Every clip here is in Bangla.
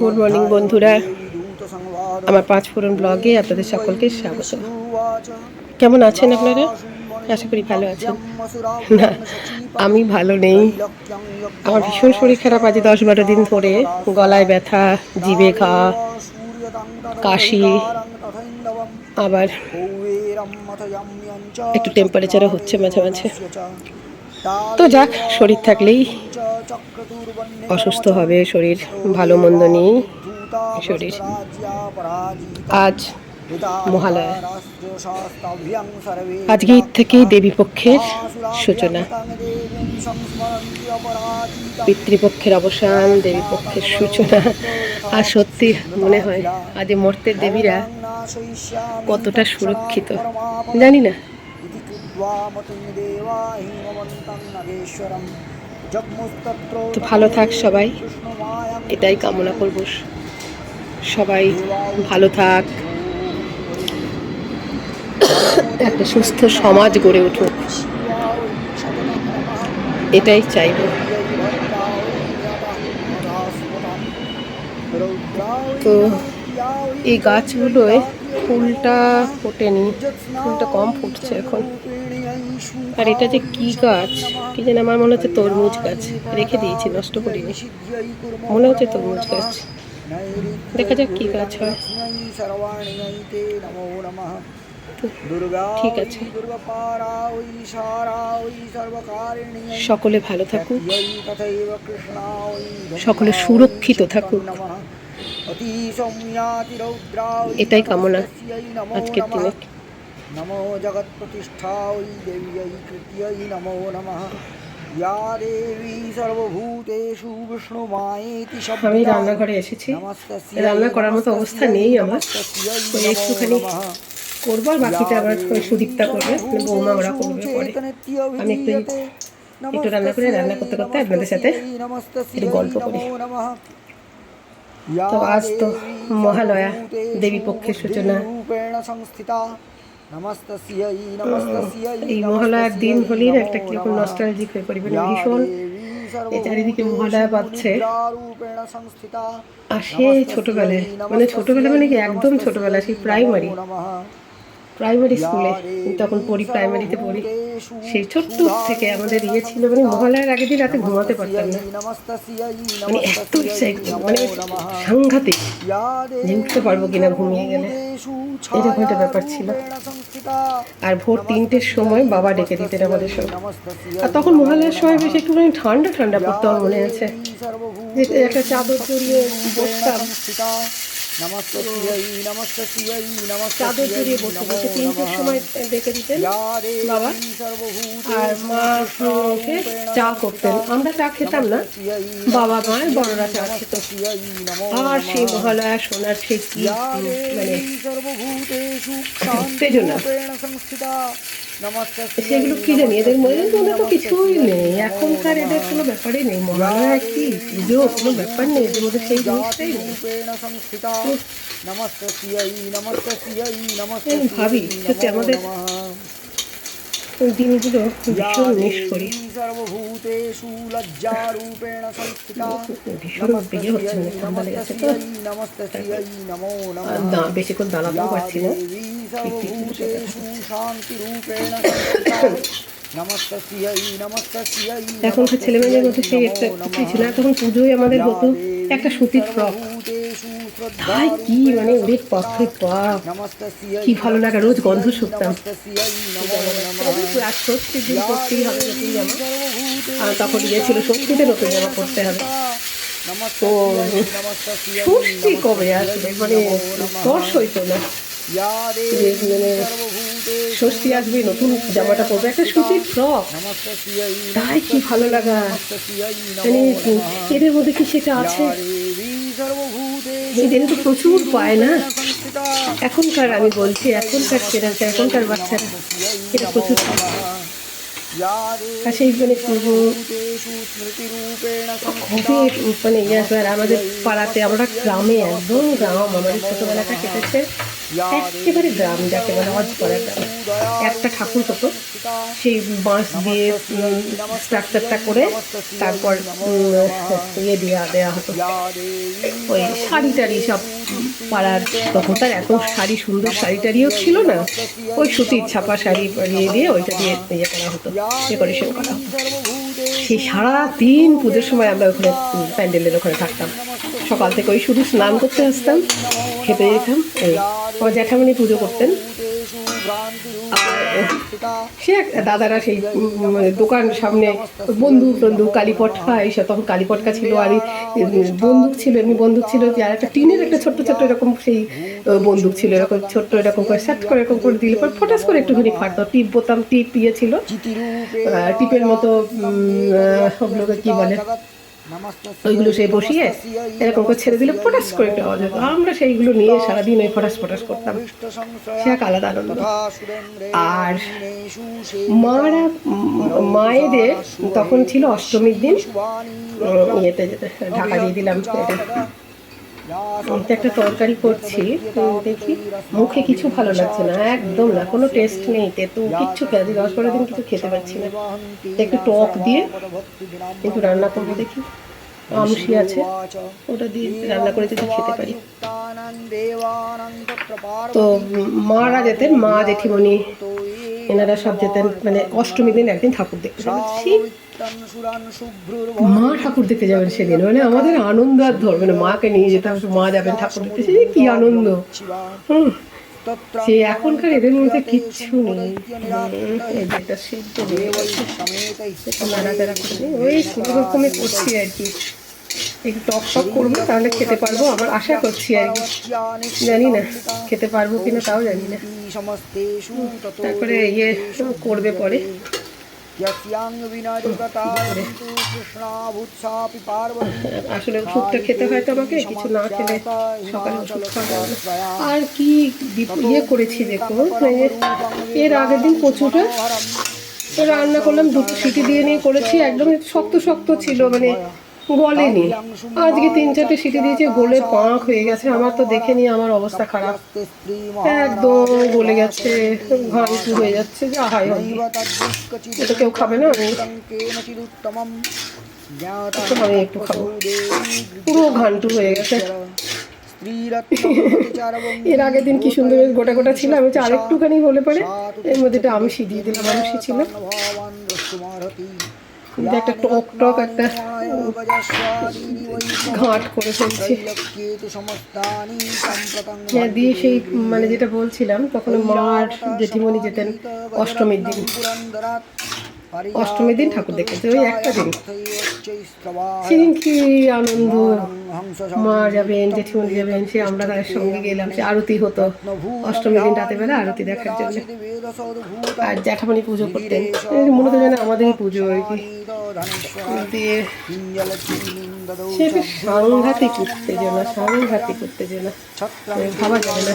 গুড মর্নিং বন্ধুরা। আমার পাঁচ ফোরন ব্লগে আপনাদের সকলকে স্বাগত। কেমন আছেন আপনারা? আশা করি ভালো আছেন। না আমি ভালো নেই। আমার ভীষণ শরীর খারাপ আছে দশ বারো দিন ধরে। গলায় ব্যথা জিভে ঘা কাশি আবার একটু টেম্পারেচারও হচ্ছে মাঝে মাঝে। তো যাক শরীর থাকলেই অসুস্থ হবে, শরীর ভালো মন্দ নেই, শরীর। আজ মহালয়া। আজকে থেকেই দেবী পক্ষের সূচনা। পিতৃপক্ষের অবসান, দেবী পক্ষের সূচনা। আর সত্যি মনে হয়, আজ এই মর্তের দেবীরা কতটা সুরক্ষিত। জানি না। তো ভালো থাক সবাই। এটাই কামনা করব। সবাই ভালো থাক। একটা সুস্থ সমাজ গড়ে উঠুক। এটাই চাইব। তো এই গাছগুলোয় ফুলটা ফোটেনি। ফুলটা কম ফুটছে এখন। আর এটা যে কি গাছ? কি যেন আমার মনে হচ্ছে তরমুজ গাছ। রেখে দিয়েছি, নষ্ট করিনি। মনে হচ্ছে তরমুজ গাছ। দেখা যাক কি গাছ ঠিক আছে। সকলে ভালো থাকুক। সকলে সুরক্ষিত থাকুক। এটাই কামনা আজকের দিনে। নমো জগৎ প্রতিষ্ঠায় দেব্যৈ কৃত্যৈ নমো নমঃ ইয়া দেবী সর্বভূতেষু বিষ্ণুমায়েতি আমি রান্নাঘরে এসেছি। রান্না করার মতো অবস্থা নেই আমার। একটুখানি করব আর বাকিটা আবার সুদীপটা করবে। মানে বৌমা ওরা করবে পরে। আমি একটু একটু রান্না করে রান্না করতে করতে আপনাদের সাথে একটু গল্প করি। তো আজ তো মহালয়া দেবী পক্ষের সূচনা। এই মহালয়ার দিন হলেই না একটা কীরকম নস্টালজিক হয়ে পড়ি মানে ভীষণ চারিদিকে মহালয়া পাচ্ছে আর সেই ছোটবেলায় মানে ছোটবেলা মানে কি একদম ছোটবেলা সেই প্রাইমারি প্রাইমারি স্কুলে তখন পড়ি প্রাইমারিতে পড়ি সেই ছোট্ট থেকে আমাদের ইয়ে ছিল মানে মহালয়ার আগের দিন রাতে ঘুমাতে পারতাম না। মানে এত মানে সাংঘাতিক যে উঠতে পারব কিনা ঘুমিয়ে গেলে। এরকম একটা ব্যাপার ছিল। আর ভোর তিনটের সময় বাবা ডেকে দিতেন আমাদের সব। আর তখন মহালয়ার সময় বেশ একটুখানি ঠান্ডা ঠান্ডা পড়তো আমার মনে আছে। একটা চাদর জড়িয়ে বসতাম। চাদর জড়িয়ে বসে বসে তিনটের সময় ডেকে দিতেন। বাবা আর মা উঠে চা করতেন। আমরা চা খেতাম না। বাবা মা বড়রা চা খেত। আর সেই মহালয়া সোনার সেই কি মানে উত্তেজনা। সেগুলো কি জানি এদের মধ্যে মনে তো কিছুই নেই এখনকার এদের কোনো ব্যাপারই নেই মহালয়া কি পুজো কোনো ব্যাপার নেই এদের মধ্যে সেই জিনিসটাই নেই। ভাবি সত্যি আমাদের ওই দিনগুলো ভীষণ মিস করি। ভীষণ হচ্ছে না ঠান্ডা লেগেছে তো। বেশিক্ষণ দাঁড়াতেও পারছি না। এখনকার ছেলে মেয়েদের মধ্যে সেই একটা কিছুই ছিল। না তখন পুজোয় আমাদের হতো একটা সুতির ফ্রক ভাই, কি মানে ওরে পাখি পা কি ভালো লাগে, রোজ গন্ধ শুকতাম। আর সত্যি আর তখন গিয়েছিল সত্যিতে নতুন জামা পরতে হবে। তো ষষ্ঠী কবে আসবে মানে স্পর্শ হইতো না। মানে ষষ্ঠী আসবে, নতুন জামাটা পরবে, একটা সুতির ফ্রক তাই কি ভালো লাগা। মানে এদের মধ্যে কি সেটা আছে? এদের তো প্রচুর পায় না। এখনকার আমি বলছি, এখনকার ছেলেরা এখনকার বাচ্চারা এটা প্রচুর আর সেই মানে মানে ইয়ে আমাদের পাড়াতে আমরা গ্রামে একদম গ্রাম, আমাদের ছোটোবেলাটা কেটেছে। একেবারে গ্রাম যাকে বলে অজপরা গ্রাম একটা ঠাকুর হতো, সেই বাঁশ দিয়ে স্ট্রাকচারটা করে তারপর ইয়ে দেওয়া দেওয়া হতো। ওই শাড়ি টাড়ি সব পাড়ার তখন তার এত শাড়ি, সুন্দর শাড়ি টাড়িও ছিল না। ওই সুতির ছাপা শাড়ি পরিয়ে দিয়ে ওইটা দিয়ে ইয়ে করা হতো, ডেকোরেশন করা হতো। সেই সারাদিন পুজোর সময় আমরা ওখানে প্যান্ডেলের ওখানে থাকতাম। সকাল থেকে ওই শুধু স্নান করতে আসতাম, খেতে যেতাম, এই আমার জ্যাঠামণি পুজো করতেন। সে দাদারা সেই মানে দোকান সামনে বন্দুক, টন্দুক কালীপটকা এইসব তখন কালীপটকা ছিল আর বন্দুক ছিল, এমনি বন্দুক ছিল যে আর একটা টিনের একটা ছোট্ট ছোট্ট এরকম সেই বন্দুক ছিল, এরকম ছোট্ট এরকম করে সেট করে এরকম করে দিলে পর ফটাস করে একটুখানি ফাটতো টিপ বোতাম, টিপ ইয়ে ছিল। টিপের মতো ওগুলোকে কি বলে? ওইগুলো সে বসিয়ে এরকম করে ছেড়ে দিলে ফটাস করে আওয়াজ হতো আমরা সেইগুলো নিয়ে সারাদিন ওই ফটাস ফটাস করতাম। সে এক আলাদা আনন্দ। আর মারা মায়েদের তখন ছিল অষ্টমীর দিন ইয়েতে যেতে, ঢাকা দিয়ে দিলাম এটা এটা একটা তরকারি করছি উম, দেখি মুখে কিছু ভালো লাগছে না একদম না কোনো টেস্ট নেই তেতো কিচ্ছু খেতে দশ বারো দিন কিছু খেতে পারছি না। একটু টক দিয়ে একটু রান্না করব দেখি আমসি আছে ওটা দিয়ে রান্না করে যদি খেতে পারি। তো মারা যেতেন মা জেঠিমণি এনারা সব যেতেন মানে অষ্টমী দিন একদিন ঠাকুর দেখতে। সেই মা ঠাকুর দেখতে যাবেন সেদিন মানে আমাদের আনন্দ আর ধরবে না, মাকে নিয়ে যেতে হবে, মা যাবেন ঠাকুর দেখতে, সে কি আনন্দ। হুম, সে এখনকার এদের মধ্যে কিচ্ছু নেই। এটা সিদ্ধ ওই কোনো করছি আর কি। একটু টক টক করব, তাহলে খেতে পারব, আবার আশা করছি আর কি। জানি না, খেতে পারব কিনা তাও জানি না। তারপরে ইয়ে করবে পরে। আসলে ওষুধটা খেতে হয় তো আমাকে, কিছু না খেলে সকালে ওষুধ খাওয়া আর কি ইয়ে করেছি দেখো এর আগের দিন কচুটা রান্না করলাম, দুটো সিটি দিয়ে নিয়ে করেছি, একদম শক্ত শক্ত ছিল মানে গলেনি। আজকে তিন চারটে সিটি দিয়েছি গলে পাঁক হয়ে গেছে, আমার তো দেখে নিয়ে আমার অবস্থা খারাপ। একদম গলে গেছে ঘাঁটু হয়ে যাচ্ছে, যে আহাই এটা কেউ খাবে না? আমি আমি একটু খাব। পুরো ঘান্টু হয়ে গেছে। এর আগের দিন কি সুন্দর গোটা গোটা ছিল, আমি বলছি আরেকটুখানি হলে পরে এর মধ্যে একটা আমসি দিয়ে দিলাম আমসি ছিল। একটা টক টক একটা ঘাট করে ফেলছি। হ্যাঁ দিয়ে সেই মানে যেটা বলছিলাম তখন মার জেঠিমণি যেতেন অষ্টমীর দিন। অষ্টমীর দিন ঠাকুর দেখেছে, ওই একটা দিন। সেদিন কি আনন্দ, মা যাবেন, জেঠিমণি যাবেন, সে আমরা তাদের সঙ্গে গেলাম, সে আরতি হতো অষ্টমীর দিন রাতে বেলা আরতি দেখার জন্য। আর জ্যাঠামণি পুজো করতেন। এই মনে তো যেন আমাদেরই পুজো আর কি। সে একটা সাংঘাতিক উত্তেজনা সাংঘাতিক উত্তেজনা ভাবা যাবে না।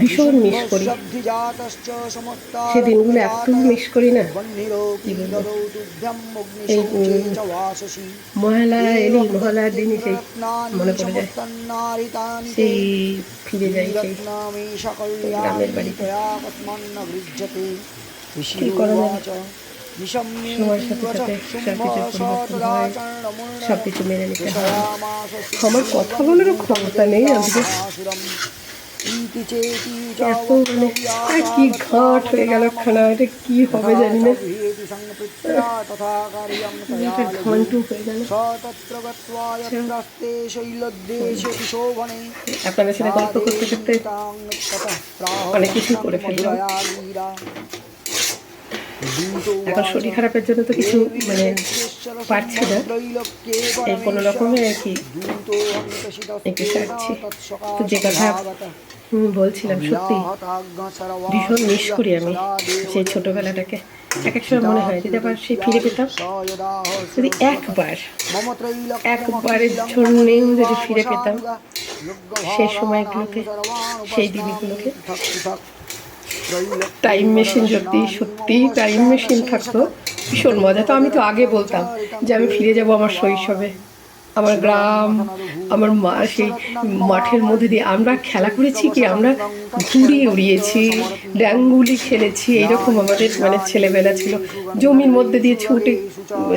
ভীষণ মিস করি। সে দিনগুলো এত মিস করি না। এই মহালয়া এলেই মহালয়ার দিনই সেই মনে পড়ে যায়। সেই ফিরে যাই সেই গ্রামের বাড়িতে। করা যাবে সময়ের সাথে সাথে সব কিছু মেনে নিতে হয়। আমার কথা বলারও ক্ষমতা নেই আজকে এত মানে কি ঘাট হয়ে গেল খানা, এটা কি হবে জানি না। শরীর খারাপের জন্য তো কিছু মানে পারছি না। এই কোনো রকমে আর কি যে কথা বলছিলাম সত্যি। ভীষণ মিস করি আমি সেই ছোটোবেলাটাকে। এক এক সময় মনে হয় যদি আবার সেই ফিরে পেতাম যদি একবার একবারের জন্যেও যদি ফিরে পেতাম সেই সময়গুলোকে সেই দিনগুলোকে টাইম মেশিন যদি সত্যি টাইম মেশিন থাকতো ভীষণ মজা। তো আমি তো আগে বলতাম যে আমি ফিরে যাব আমার শৈশবে। আমার গ্রাম, আমার মা, সেই মাঠের মধ্যে দিয়ে আমরা খেলা করেছি কি, আমরা ঘুড়ি উড়িয়েছি ড্যাঙ্গুলি খেলেছি, এইরকম আমাদের মানে ছেলেবেলা ছিল। জমির মধ্যে দিয়ে ছুটে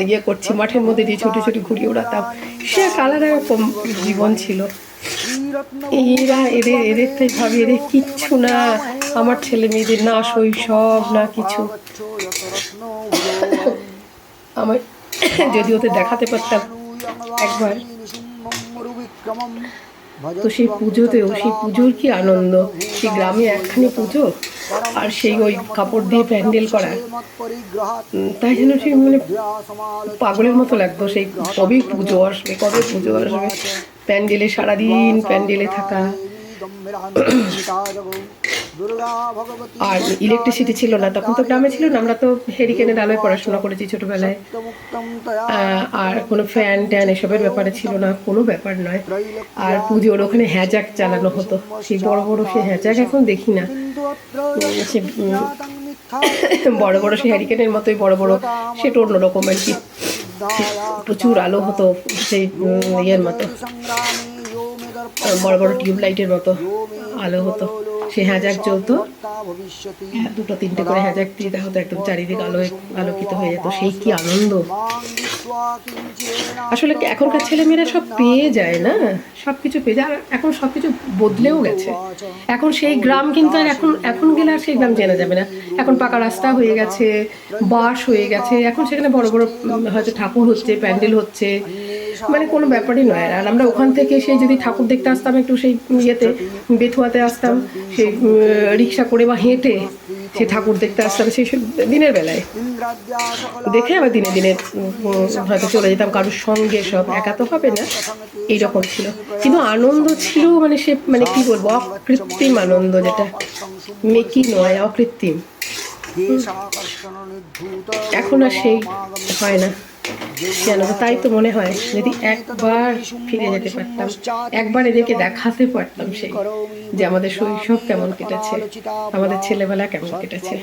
ইয়ে করছি, মাঠের মধ্যে দিয়ে ছুটে ছুটে ঘুড়ি উড়াতাম সে এক আলাদা রকম জীবন ছিল। এরা এদের এদের তাই ভাবি, এদের কিচ্ছু না, আমার ছেলে মেয়েদের না শৈশব, না কিছু। আমার যদি ওদের দেখাতে পারতাম একবার। তো সেই পুজোতেও, সেই পুজোর কি আনন্দ? সেই গ্রামে একখানি পুজো? আর সেই ওই কাপড় দিয়ে প্যান্ডেল করা? তাই জন্য সেই মানে পাগলের মতো লাগতো। সেই কবে পুজো আসবে, কবে পুজো আসবে? প্যান্ডেলে সারাদিন প্যান্ডেলে থাকা। আর ইলেকট্রিসিটি ছিল না তখন তো গ্রামে ছিল না আমরা তো হেরিকেনের আলোয় পড়াশোনা করেছি ছোটবেলায়। আর কোনো ফ্যান ট্যান এসবের ব্যাপারে ছিল না কোনো ব্যাপার নয়। আর পুজোর ওখানে হ্যাজাক চালানো হতো। সেই বড় বড় সে হ্যাজাক এখন দেখি না। সে বড় বড় সেই হ্যারিকেনের মতোই বড় বড় সেটা অন্য রকম আর কি প্রচুর আলো হতো সেই ইয়ের মতো। বড় বড় টিউবলাইটের মতো আলো হতো। সে হ্যাজাক হ্যাঁ, দুটো তিনটে করে হ্যাজাক দিয়ে হতো একদম চারিদিক আলো আলোকিত হয়ে যেত। সেই কি আনন্দ? আসলে এখনকার ছেলেমেয়েরা সব পেয়ে যায় না? সব কিছু পেয়ে যায়। আর এখন সব কিছু বদলেও গেছে। এখন সেই গ্রাম কিন্তু আর এখন এখন গেলে আর সেই গ্রাম চেনা যাবে না। এখন পাকা রাস্তা হয়ে গেছে বাস হয়ে গেছে। এখন সেখানে বড় বড় হয়তো ঠাকুর হচ্ছে প্যান্ডেল হচ্ছে। মানে কোনো ব্যাপারই নয়। আর আমরা ওখান থেকে সেই যদি ঠাকুর দেখতে আসতাম একটু সেই ইয়েতে, বেথুয়াতে আসতাম, সেই রিক্সা করে বা হেঁটে সে ঠাকুর দেখতে আসতাম সেই দিনের বেলায়। দেখে আবার দিনে দিনে হয়তো চলে যেতাম কারোর সঙ্গে সব একা তো হবে না, এইরকম ছিল। কিন্তু আনন্দ ছিল মানে সে মানে কি বলব, অকৃত্রিম আনন্দ যেটা। মেকি নয়, অকৃত্রিম। এখন আর সেই হয় না। কেন? তাই তো মনে হয় যদি একবার ফিরে যেতে পারতাম, একবার এদেরকে দেখাতে পারতাম সেই, যে আমাদের শৈশব কেমন কেটেছে, আমাদের ছেলেবেলা কেমন কেটেছে।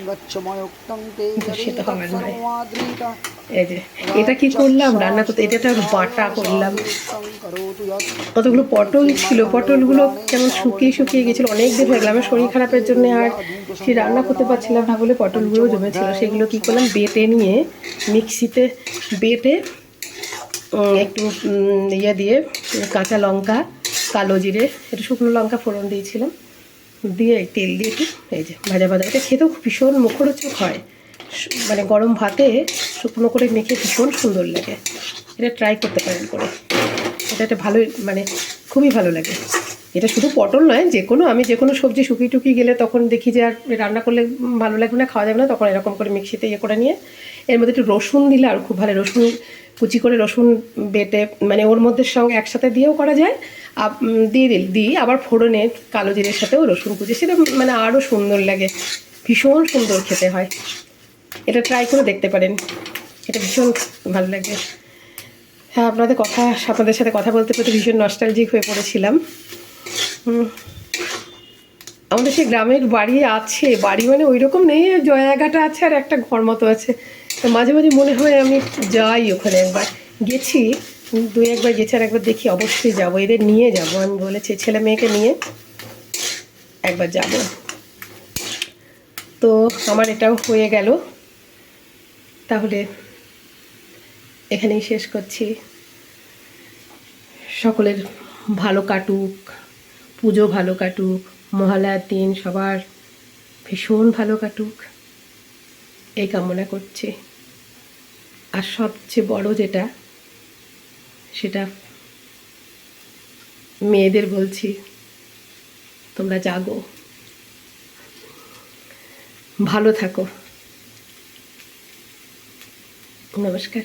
সে তো হবে নয় এই যে, এটা কি করলাম? রান্না করতে, এটা একটা বাটা করলাম। কতগুলো পটল ছিল, পটলগুলো কেমন শুকিয়ে শুকিয়ে গেছিল, অনেক দিন হয়ে গেল। আমার শরীর খারাপের জন্য আর সে রান্না করতে পারছিলাম না বলে পটলগুলো জমেছিল। সেগুলো কি করলাম, বেটে নিয়ে মিক্সিতে বেটে একটু ইয়ে দিয়ে কাঁচা লঙ্কা, কালো জিরে, একটু শুকনো লঙ্কা ফোড়ন দিয়েছিলাম। দিয়ে তেল দিয়ে একটু, এই যে, ভাজা ভাজা। এটা খেতেও ভীষণ মুখরোচক হয়। মানে গরম ভাতে শুকনো করে মেখে ভীষণ সুন্দর লাগে। এটা ট্রাই করতে পারেন করে। এটা একটা ভালোই মানে খুবই ভালো লাগে। এটা শুধু পটল নয়, যে কোনো, আমি যে কোনো সবজি শুকিয়ে টুকিয়ে গেলে তখন দেখি যে আর রান্না করলে ভালো লাগবে না, খাওয়া যাবে না, তখন এরকম করে মিক্সিতে ইয়ে করে নিয়ে, এর মধ্যে একটু রসুন দিলে আর খুব ভালো, রসুন কুচি করে রসুন বেটে মানে ওর মধ্যে সঙ্গে একসাথে দিয়েও করা যায়। দিয়ে দিল, দিই, আবার ফোড়নে কালো জিরের সাথেও রসুন কুচি, সেটা মানে আরও সুন্দর লাগে। ভীষণ সুন্দর খেতে হয়। এটা ট্রাই করে দেখতে পারেন। এটা ভীষণ ভালো লাগবে হ্যাঁ আপনাদের কথা, আপনাদের সাথে কথা বলতে বলতে ভীষণ নস্টালজিক হয়ে পড়েছিলাম। আমাদের সেই গ্রামের বাড়ি আছে। বাড়ি মানে ওই রকম নেই, জয়াঘাটা আছে আর একটা ঘর মতো আছে। তো মাঝে মাঝে মনে হয় আমি যাই ওখানে একবার। গেছি দুই একবার গেছি আর একবার দেখি। অবশ্যই যাব। এদের নিয়ে যাব। আমি বলেছি ছেলে মেয়েকে নিয়ে একবার যাব। তো আমার এটাও হয়ে গেল। তাহলে এখানেই শেষ করছি। সকলের ভালো কাটুক, পুজো ভালো কাটুক মহালয়ার দিন সবার ভীষণ ভালো কাটুক, এই কামনা করছি। আর সবচেয়ে বড় যেটা, সেটা মেয়েদের বলছি, তোমরা জাগো। ভালো থাকো। নমস্কার।